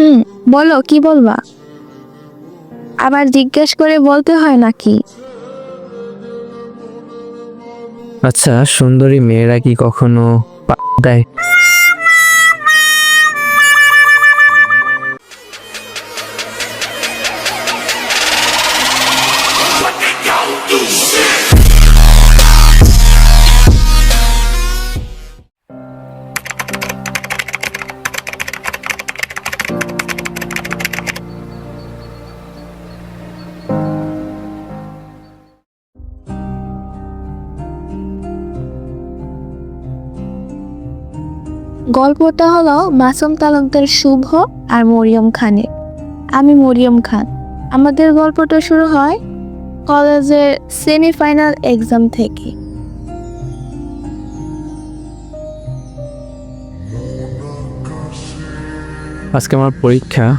হুম, বলো, কি বলবা? আবার জিজ্ঞেস করে বলতে হয় নাকি? আচ্ছা সুন্দরী মেয়েরা কি কখনো দেয়? গল্পটা হলো মাসুম তালুকদার শুভ আর মরিয়ম খানের। আমি মরিয়ম খান। আমাদের গল্পটা শুরু হয় কলেজের সেমিফাইনাল এক্সাম থেকে। আজকে আমার পরীক্ষা।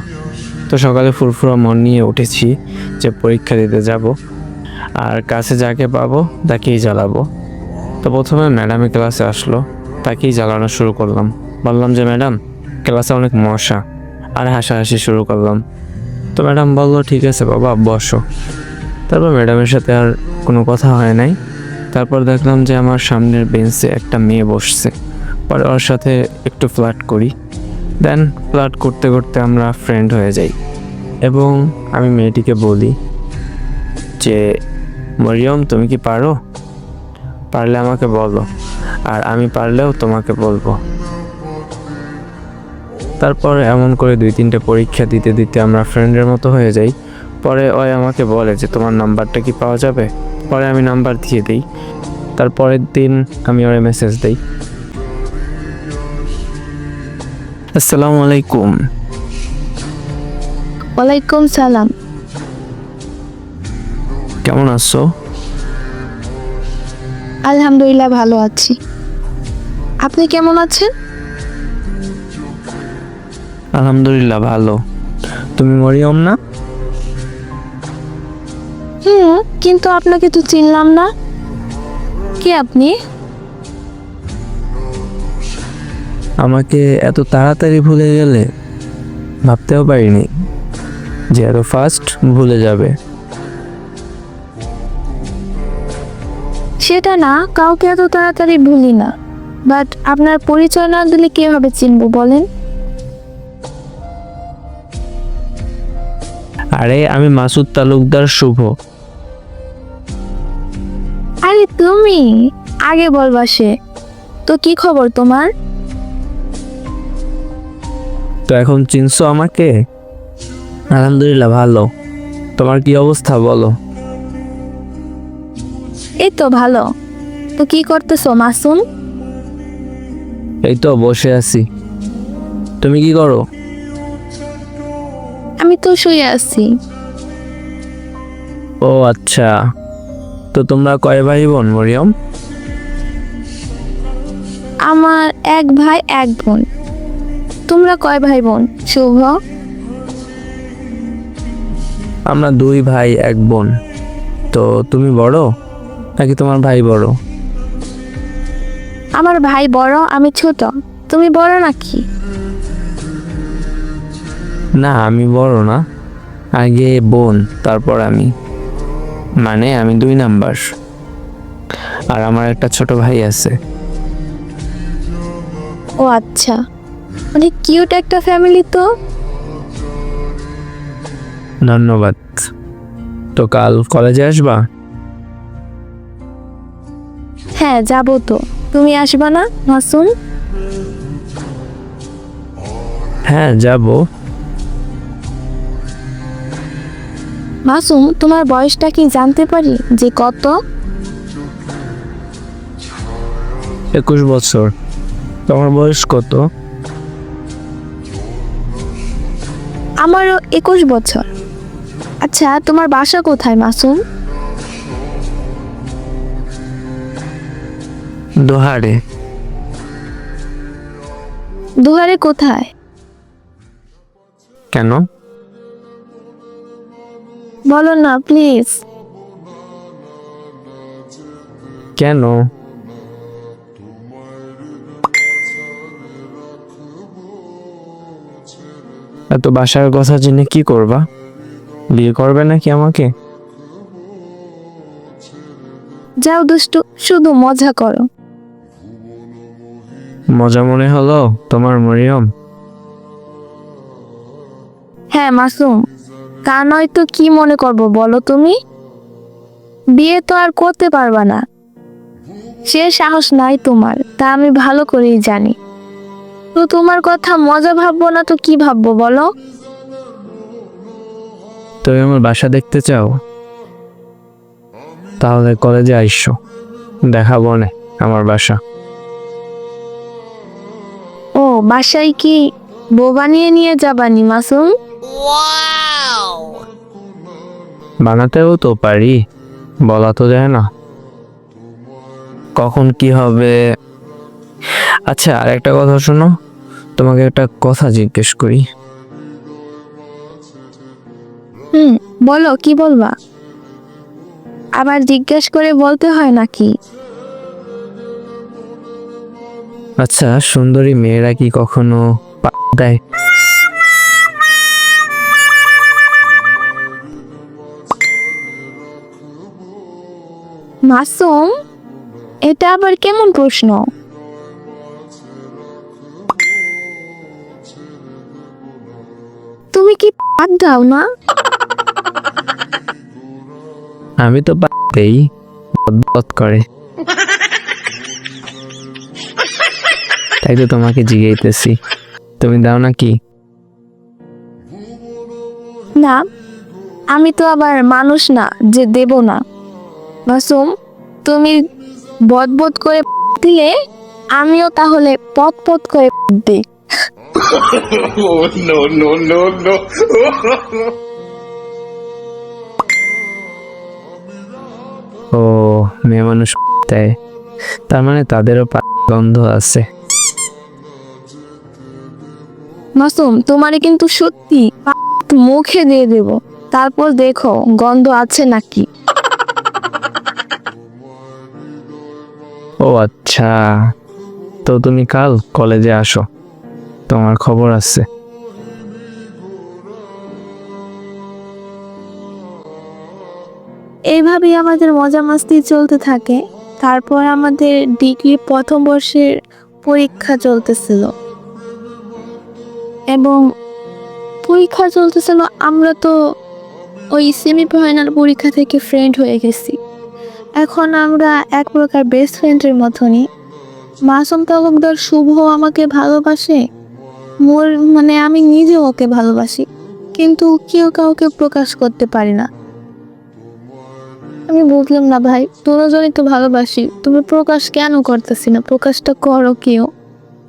তো সকালে ফুরফুরা মন নিয়ে উঠেছি যে পরীক্ষা দিতে যাব। আর কাছে যাকে পাবো তাকেই জ্বালাবো। তো প্রথমে ম্যাডামে ক্লাসে আসলো, তাকেই জ্বালানো শুরু করলাম। বললাম যে, ম্যাডাম, ক্লাসে অনেক মশা। আর হাসাহাসি শুরু করলাম। তো ম্যাডাম বলল, ঠিক আছে বাবা, বসো। তারপর ম্যাডামের সাথে আর কোনো কথা হয় নাই। তারপর দেখলাম যে, আমার সামনের বেঞ্চে একটা মেয়ে বসছে। পরে ওর সাথে একটু ফ্লার্ট করি। দেন ফ্লার্ট করতে করতে আমরা ফ্রেন্ড হয়ে যাই। এবং আমি মেয়েটিকে বলি যে, মরিয়ম, তুমি কি পারো? পারলে আমাকে বলো। আর আমি পারলেও তোমাকে বলব। তারপর এমন করে দুই তিনটে পরীক্ষা দিতে দিতে আমরা ফ্রেন্ডের মতো হয়ে যাই। পরে ওই আমাকে বলে যে তোমার নাম্বারটা কি পাওয়া যাবে? পরে আমি নাম্বার দিয়ে দিই। তারপরের দিন আমি ওরে মেসেজ দিই। আসসালামু আলাইকুম। ওয়ালাইকুম সালাম। কেমন আছো? আলহামদুলিল্লাহ ভালো আছি। আপনি কেমন আছেন? আলহামদুলিল্লাহ ভালো। তুমি মরিয়ম না? হুম কিন্তু আপনাকে তো চিনলাম না। কে আপনি? আমাকে এত তাড়াতাড়ি ভুলে গেলে ভাবতেও পারিনি যে এত ফাস্ট ভুলে যাবে। সেটা না কাউকে এত তাড়াতাড়ি ভুলি না। বাট আপনার পরিচয় না দিলে কীভাবে চিনবো বলেন? আরে আমি মাসুদ তালুকদার শুভ। আরে তুমি আগে বলবা সে তো কি খবর তোমার? তো এখন চিনছো আমাকে? আলহামদুলিল্লাহ ভালো। তোমার কি অবস্থা বলো? এই তো ভালো। তো কি করতেছো মাসুম? এই তো বসে আছি। তুমি কি করো? আমি তো শুয়ে আছি। ও আচ্ছা। তো তোমরা কয় ভাই বোন মরিয়ম? আমার এক ভাই এক বোন। তোমরা কয় ভাই বোন শুভ? আমরা দুই ভাই এক বোন। তো তুমি বড় নাকি তোমার ভাই বড়? আমার ভাই বড় আমি ছোট। তুমি বড় নাকি? না আমি বড় না। আগে বোন তারপর আমি। মানে আমি দুই নাম্বার। আর আমার একটা ছোট ভাই আছে। ও আচ্ছা। অনেক কিউট একটা ফ্যামিলি তো। ধন্যবাদ। তো কাল কলেজে আসবা? হ্যাঁ যাব তো। তুমি আসবা না মাসুম? হ্যাঁ যাব। মাসুম তোমার বয়সটা কি জানতে পারি যে কত? একুশ বছর। তোমার বয়স কত? আমারও একুশ বছর। আচ্ছা তোমার বাসা কোথায় মাসুম? দোহারে। দুহারে কোথায়? কেন? বলো না প্লিজ কেন? এত বাসার কথা জেনে কি করবা? বিয়ে করবে নাকি আমাকে? যাও দুষ্টু শুধু মজা করো। মজা মনে হলো তোমার মরিয়ম? হ্যাঁ মাসুম। তা নয় তো কি মনে করব বলো তুমি? বিয়ে তো আর করতে পারবা না। সে সাহস নাই তোমার তা আমি ভালো করেই জানি। তো তোমার কথা মজা ভাববো না তো কি ভাববো বলো? তুমি আমার বাসা দেখতে চাও? তাহলে কলেজে আইসো দেখাবো না আমার বাসা। ও বাসায় কি বউ বানিয়ে নিয়ে যাবানি মাসুম? বানাতেও তো পারি বলা তো যায় না। কখন কি হবে? আচ্ছা আর একটা কথা শোনো তোমাকে একটা কথা জিজ্ঞেস করি। হুম বলো কি বলবা? আবার জিজ্ঞেস করে বলতে হয় নাকি? আচ্ছা সুন্দরী মেয়েরা কি কখনো দেয়? মাসুম এটা আবার কেমন প্রশ্ন? তুমি কি পাত দাও না? আমি তো পা দেই করে। তাই তো তোমাকে জিজ্ঞাইতেছি তুমি দাও নাকি না আমি তো আবার মানুষ না যে দেব না। মাসুম তুমি বদবদ করে দিলে আমিও তাহলে পথ পথ করে দিই Oh, no, no, no, no. ও মেয়ে মানুষ দেয় তার মানে তাদেরও গন্ধ আছে। মাসুম তোমারে কিন্তু সত্যি মুখে দিয়ে দেব। তারপর দেখো গন্ধ আছে নাকি? ও আচ্ছা। তো তুমি কাল কলেজে আসো। তোমার খবর আছে। এইভাবেই আমাদের মজা মাস্তি চলতে থাকে। তারপর আমাদের ডিগ্রি প্রথম বর্ষের পরীক্ষা চলতেছিল। এবং পরীক্ষা চলতেছিল, আমরা তো ওই সেমিফাইনাল পরীক্ষা থেকে ফ্রেন্ড হয়ে গেছি। এখন আমরা এক প্রকার বেস্ট ফ্রেন্ডের মতনই। মাসুম তালুকদার শুভ আমাকে ভালোবাসে। মোর মানে আমি নিজেও ওকে ভালোবাসি। কিন্তু কেউ কাউকে প্রকাশ করতে পারি না। আমি বুঝলাম না ভাই, দুজনই তো ভালোবাসি। তুমি প্রকাশ কেন করতেছি না? প্রকাশটা করো কেউ।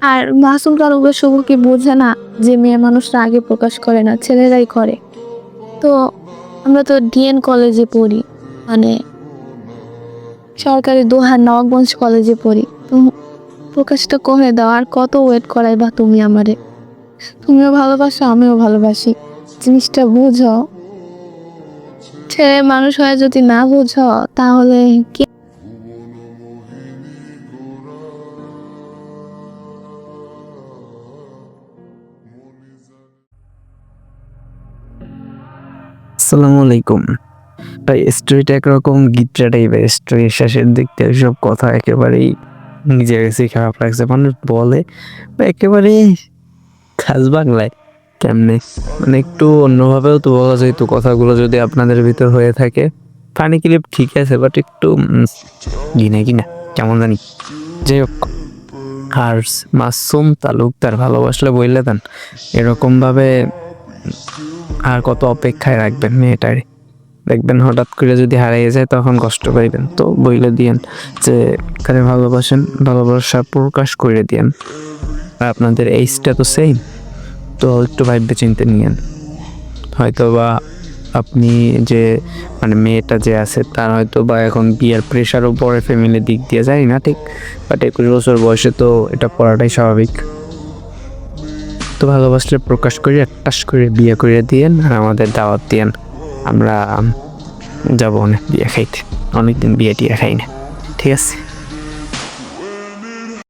আর মাসুম তালুকদার শুভ কি বোঝে না যে মেয়ে মানুষরা আগে প্রকাশ করে না, ছেলেরাই করে? তো আমরা তো ডিএন কলেজে পড়ি। মানে সরকারি দোহার নবাবগঞ্জ কলেজে পড়ি। প্রকাশটা করে দাও, আর কত ওয়েট করাই বা তুমি আমারে? তুমিও ভালোবাসো, আমিও ভালোবাসি। জিনিসটা বুঝো। ছেলে মানুষ হয়ে যদি না বুঝো, তাহলে কি আসসালামু আলাইকুম। ভাই স্টোরিটা একরকম গীতটা টাইপের স্টোরি শেষের দিক থেকে সব কথা একেবারেই নিজের কাছে খারাপ লাগছে। মানুষ বলে একেবারে খাস বাংলায়। কেমনে? মানে একটু অন্যভাবেও তো বলা যায়, তো কথাগুলো যদি আপনাদের ভিতর হয়ে থাকে ফানি ক্লিপ ঠিক আছে বাট একটু ঘিনা কিনা কেমন জানি। যাই হোক, আর মাসুম তালুকদার ভালোবাসলে বললে দেন। এরকমভাবে আর কত অপেক্ষায় রাখবেন মেয়েটারে। দেখবেন হঠাৎ করে যদি হারিয়ে যায়, তখন কষ্ট পাইবেন। তো বইলে দিয়েন যে কারে ভালোবাসেন, ভালোবাসা প্রকাশ করে দিয়েন। আর আপনাদের এইজটা তো সেম তো একটু ভাববে চিনতে নিয়েন। হয়তো বা আপনি যে মানে মেয়েটা যে আছে, তার হয়তো বা এখন বিয়ের প্রেশারও পড়ে ফ্যামিলির দিক দিয়ে যায় না ঠিক বাট একুশ বছর বয়সে তো এটা পড়াটাই স্বাভাবিক। তো ভালোবাসলে প্রকাশ করে টাস করে বিয়ে করে দিয়েন, আর আমাদের দাওয়াত দিয়েন। আমরা যাব অনেক বিয়ে খাইতে। অনেকদিন বিয়ে টিয়ে খাই না। ঠিক আছে?